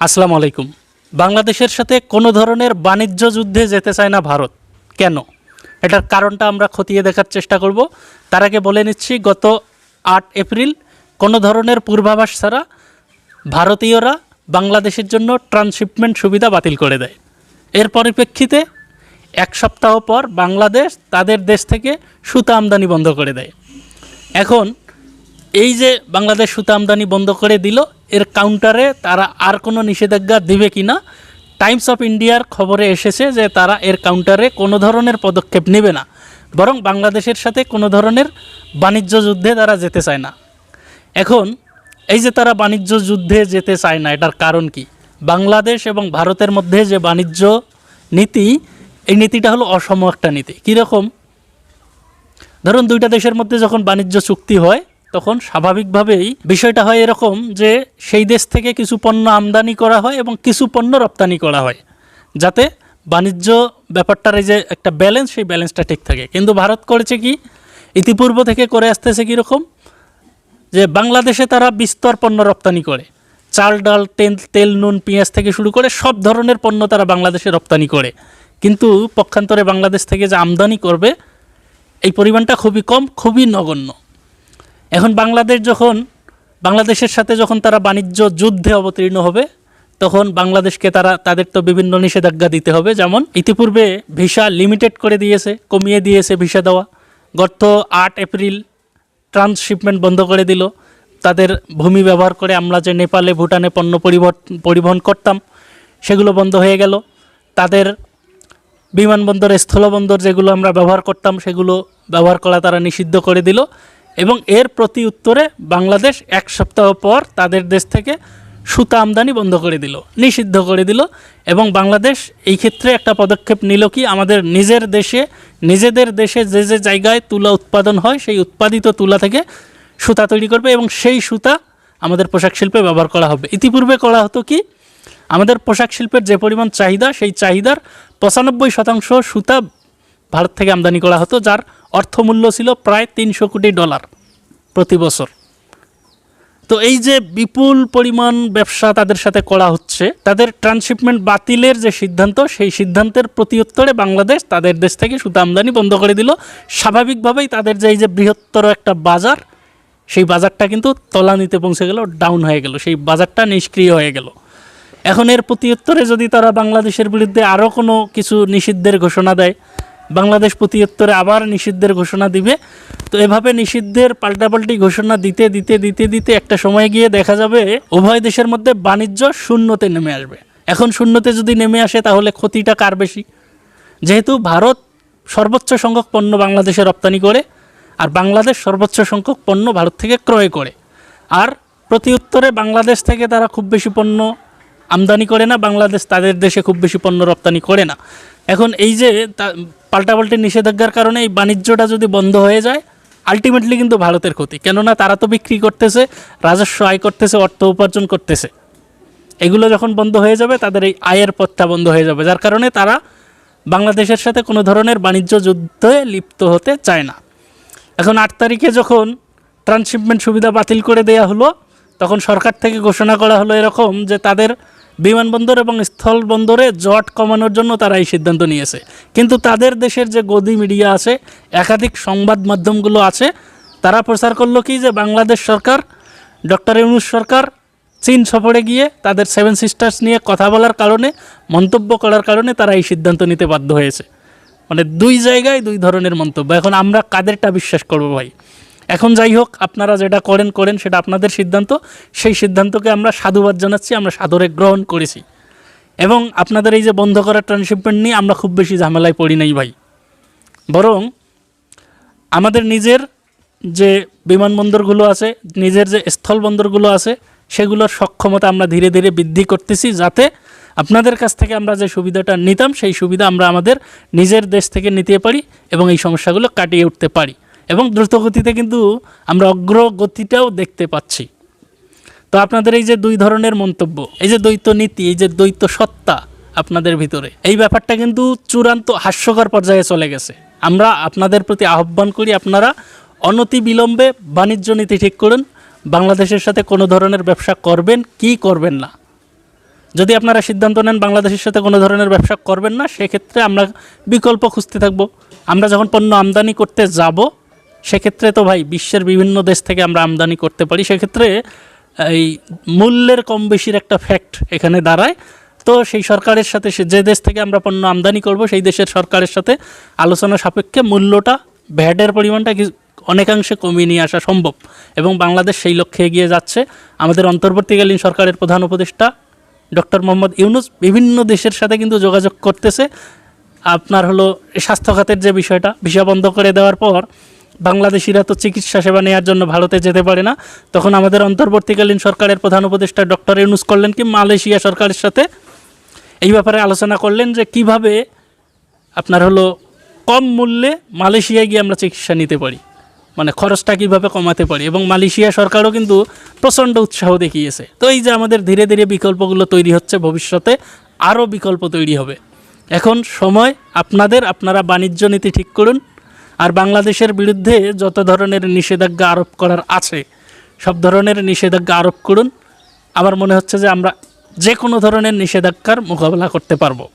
আসসালামু আলাইকুম। বাংলাদেশের সাথে কোনো ধরনের বাণিজ্য যুদ্ধে যেতে চায় না ভারত। কেন? এটার কারণটা আমরা খতিয়ে দেখার চেষ্টা করব। তার আগে বলে নিচ্ছি, গত আট এপ্রিল কোনো ধরনের পূর্বাভাস ছাড়া ভারতীয়রা বাংলাদেশের জন্য ট্রান্সশিপমেন্ট সুবিধা বাতিল করে দেয়। এর পরিপ্রেক্ষিতে এক সপ্তাহ পর বাংলাদেশ তাদের দেশ থেকে সুতা আমদানি বন্ধ করে দেয়। এখন এই যে বাংলাদেশ সুতা আমদানি বন্ধ করে দিল, এর কাউন্টারে তারা আর কোনো নিষেধাজ্ঞা দিবে কি না টাইমস অফ ইন্ডিয়ার খবরে এসেছে যে তারা এর কাউন্টারে কোনো ধরনের পদক্ষেপ নেবে না, বরং বাংলাদেশের সাথে কোনো ধরনের বাণিজ্য যুদ্ধে তারা যেতে চায় না। এখন, এই যে তারা বাণিজ্য যুদ্ধে যেতে চায় না, এটার কারণ কি? বাংলাদেশ এবং ভারতের মধ্যে যে বাণিজ্য নীতি, এই নীতিটা হলো অসম একটা নীতি। কীরকম? ধরুন দুইটা দেশের মধ্যে যখন বাণিজ্য চুক্তি হয় তখন স্বাভাবিকভাবেই বিষয়টা হয় এরকম যে সেই দেশ থেকে কিছু পণ্য আমদানি করা হয় এবং কিছু পণ্য রপ্তানি করা হয়, যাতে বাণিজ্য ব্যাপারটার এই যে একটা ব্যালেন্স সেই ব্যালেন্সটা ঠিক থাকে। কিন্তু ভারত করেছে কি? ইতিপূর্ব থেকে করে আসতেছে কীরকম? যে বাংলাদেশে তারা বিস্তর পণ্য রপ্তানি করে। চাল, ডাল, তেল তেল, নুন, পেঁয়াজ থেকে শুরু করে সব ধরনের পণ্য তারা বাংলাদেশে রপ্তানি করে। কিন্তু পক্ষান্তরে বাংলাদেশ থেকে যে আমদানি করবে, এই পরিমাণটা খুবই কম, খুবই নগণ্য। এখন বাংলাদেশ যখন, বাংলাদেশের সাথে যখন তারা বাণিজ্য যুদ্ধে অবতীর্ণ হবে, তখন বাংলাদেশকে তারা, তাদের তো বিভিন্ন নিষেধাজ্ঞা দিতে হবে। যেমন, ইতিপূর্বে ভিসা লিমিটেড করে দিয়েছে, কমিয়ে দিয়েছে ভিসা দেওয়া। গত আট এপ্রিল ট্রান্সশিপমেন্ট বন্ধ করে দিল। তাদের ভূমি ব্যবহার করে আমরা যে নেপালে, ভুটানে পণ্য পরিবহন পরিবহন করতাম, সেগুলো বন্ধ হয়ে গেল। তাদের বিমানবন্দর, স্থলবন্দর যেগুলো আমরা ব্যবহার করতাম, সেগুলো ব্যবহার করা তারা নিষিদ্ধ করে দিল। এবং এর প্রতি উত্তরে বাংলাদেশ এক সপ্তাহ পর তাদের দেশ থেকে সুতা আমদানি বন্ধ করে দিল, নিষিদ্ধ করে দিল এবং বাংলাদেশ এই ক্ষেত্রে একটা পদক্ষেপ নিল কি, আমাদের নিজের দেশে, নিজেদের দেশে যে যে জায়গায় তুলা উৎপাদন হয় সেই উৎপাদিত তুলা থেকে সুতা তৈরি করবে এবং সেই সুতা আমাদের পোশাক শিল্পে ব্যবহার করা হবে। ইতিপূর্বে করা হতো কি, আমাদের পোশাক শিল্পের যে পরিমাণ চাহিদা সেই চাহিদার পঁচানব্বই শতাংশ সুতা ভারত থেকে আমদানি করা হতো, যার অর্থমূল্য ছিল প্রায় তিনশো কোটি ডলার প্রতি বছর। তো এই যে বিপুল পরিমাণ ব্যবসা তাদের সাথে করা হচ্ছে, তাদের ট্রান্সশিপমেন্ট বাতিলের যে সিদ্ধান্ত, সেই সিদ্ধান্তের প্রতি উত্তরে বাংলাদেশ তাদের দেশ থেকে সুতা আমদানি বন্ধ করে দিল। স্বাভাবিকভাবেই তাদের যে এই যে বৃহত্তর একটা বাজার, সেই বাজারটা কিন্তু তলানিতে পৌঁছে গেল, ডাউন হয়ে গেল, সেই বাজারটা নিষ্ক্রিয় হয়ে গেল। এখন এর প্রতি উত্তরে যদি তারা বাংলাদেশের বিরুদ্ধে আরও কোনো কিছু নিষিদ্ধের ঘোষণা দেয় বাংলাদেশ প্রতি উত্তরে আবার নিষিদ্ধের ঘোষণা দিবে। তো এভাবে নিষিদ্ধের পাল্টাপাল্টি ঘোষণা দিতে দিতে দিতে দিতে একটা সময় গিয়ে দেখা যাবে উভয় দেশের মধ্যে বাণিজ্য শূন্যতে নেমে আসবে। এখন শূন্যতে যদি নেমে আসে তাহলে ক্ষতিটা কার বেশি? যেহেতু ভারত সর্বোচ্চ সংখ্যক পণ্য বাংলাদেশে রপ্তানি করে আর বাংলাদেশ সর্বোচ্চ সংখ্যক পণ্য ভারত থেকে ক্রয় করে। আর প্রতি উত্তরে বাংলাদেশ থেকে তারা খুব বেশি পণ্য আমদানি করে না, বাংলাদেশ তাদের দেশে খুব বেশি পণ্য রপ্তানি করে না। এখন এই যে পাল্টাপাল্টি নিষেধাজ্ঞার কারণে এই বাণিজ্যটা যদি বন্ধ হয়ে যায় আলটিমেটলি কিন্তু ভারতের ক্ষতি। কেননা তারা তো বিক্রি করতেছে, রাজস্ব আয় করতেছে, অর্থ উপার্জন করতেছে। এগুলো যখন বন্ধ হয়ে যাবে, তাদের এই আয়ের পথটা বন্ধ হয়ে যাবে। যার কারণে তারা বাংলাদেশের সাথে কোনো ধরনের বাণিজ্য যুদ্ধে লিপ্ত হতে চায় না। এখন আট তারিখে যখন ট্রান্সশিপমেন্ট সুবিধা বাতিল করে দেয়া হলো, তখন সরকার থেকে ঘোষণা করা হলো এরকম যে তাদের বিমানবন্দর এবং স্থল বন্দরে জট কমানোর জন্য তারা এই সিদ্ধান্ত নিয়েছে। কিন্তু তাদের দেশের যে গদি মিডিয়া আছে, একাধিক সংবাদ মাধ্যমগুলো আছে, তারা প্রচার করল কি যে বাংলাদেশ সরকার, ডক্টর ইউনুস সরকার চীন সফরে গিয়ে তাদের সেভেন সিস্টার্স নিয়ে কথা বলার কারণে, মন্তব্য করার কারণে তারা এই সিদ্ধান্ত নিতে বাধ্য হয়েছে। মানে দুই জায়গায় দুই ধরনের মন্তব্য। এখন আমরা কাদেরটা বিশ্বাস করব ভাই? এখন যাই হোক, আপনারা যেটা করেন করেন, সেটা আপনাদের সিদ্ধান্ত। সেই সিদ্ধান্তকে আমরা সাধুবাদ জানাচ্ছি, আমরা সাদরে গ্রহণ করেছি। এবং আপনাদের এই যে বন্ধ করা ট্রান্সশিপমেন্ট নিয়ে আমরা খুব বেশি ঝামেলায় পড়ি নাই ভাই। বরং আমাদের নিজের যে বিমানবন্দরগুলো আছে, নিজের যে স্থলবন্দরগুলো আছে, সেগুলোর সক্ষমতা আমরা ধীরে ধীরে বৃদ্ধি করতেছি যাতে আপনাদের কাছ থেকে আমরা যে সুবিধাটা নিতাম, সেই সুবিধা আমরা আমাদের নিজের দেশ থেকে নিতে পারি এবং এই সমস্যাগুলো কাটিয়ে উঠতে পারি। এবং দ্রুতগতিতে কিন্তু আমরা অগ্রগতিটাও দেখতে পাচ্ছি। তো আপনাদের এই যে দুই ধরনের মন্তব্য, এই যে দ্বৈত নীতি, এই যে দ্বৈত সত্তা আপনাদের ভিতরে, এই ব্যাপারটা কিন্তু চূড়ান্ত হাস্যকর পর্যায়ে চলে গেছে। আমরা আপনাদের প্রতি আহ্বান করি, আপনারা অনতি বিলম্বে বাণিজ্য নীতি ঠিক করুন, বাংলাদেশের সাথে কোনো ধরনের ব্যবসা করবেন কি করবেন না। যদি আপনারা সিদ্ধান্ত নেন বাংলাদেশের সাথে কোনো ধরনের ব্যবসা করবেন না, সেক্ষেত্রে আমরা বিকল্প খুঁজতে থাকব। আমরা যখন পণ্য আমদানি করতে যাব সেক্ষেত্রে তো ভাই বিশ্বের বিভিন্ন দেশ থেকে আমরা আমদানি করতে পারি। সেক্ষেত্রে এই মূল্যের কম বেশির একটা ফ্যাক্ট এখানে দাঁড়ায়। তো সেই সরকারের সাথে যে দেশ থেকে আমরা পণ্য আমদানি করব, সেই দেশের সরকারের সাথে আলোচনা সাপেক্ষে মূল্যটা ভ্যাটের পরিমাণটা অনেকাংশে কমিয়ে নিয়ে আসা সম্ভব। এবং বাংলাদেশ সেই লক্ষ্যে এগিয়ে যাচ্ছে। আমাদের অন্তর্বর্তীকালীন সরকারের প্রধান উপদেষ্টা ডক্টর মোহাম্মদ ইউনুস বিভিন্ন দেশের সাথে কিন্তু যোগাযোগ করতেছে। আপনার হলো স্বাস্থ্য খাতের যে বিষয়টা, ভিসা বন্ধ করে দেওয়ার পর বাংলাদেশিরা তো চিকিৎসা সেবা নেওয়ার জন্য ভারতে যেতে পারে না। তখন আমাদের অন্তর্বর্তীকালীন সরকারের প্রধান উপদেষ্টা ডক্টর ইউনুস করলেন কি, মালয়েশিয়া সরকারের সাথে? এই ব্যাপারে আলোচনা করলেন যে কীভাবে আপনার হলো কম মূল্যে মালয়েশিয়ায় গিয়ে আমরা চিকিৎসা নিতে পারি মানে খরচটা কীভাবে কমাতে পারি। এবং মালয়েশিয়া সরকারও কিন্তু প্রচণ্ড উৎসাহ দেখিয়েছে। তো এই যে আমাদের ধীরে ধীরে বিকল্পগুলো তৈরি হচ্ছে, ভবিষ্যতে আরও বিকল্প তৈরি হবে। এখন সময় আপনাদের, আপনারা বাণিজ্য নীতি ঠিক করুন আর বাংলাদেশের বিরুদ্ধে যত ধরনের নিষেধাজ্ঞা আরোপ করার আছে, সব ধরনের নিষেধাজ্ঞা আরোপ করুন। আমার মনে হচ্ছে যে আমরা যে কোনো ধরনের নিষেধাজ্ঞার মোকাবেলা করতে পারব।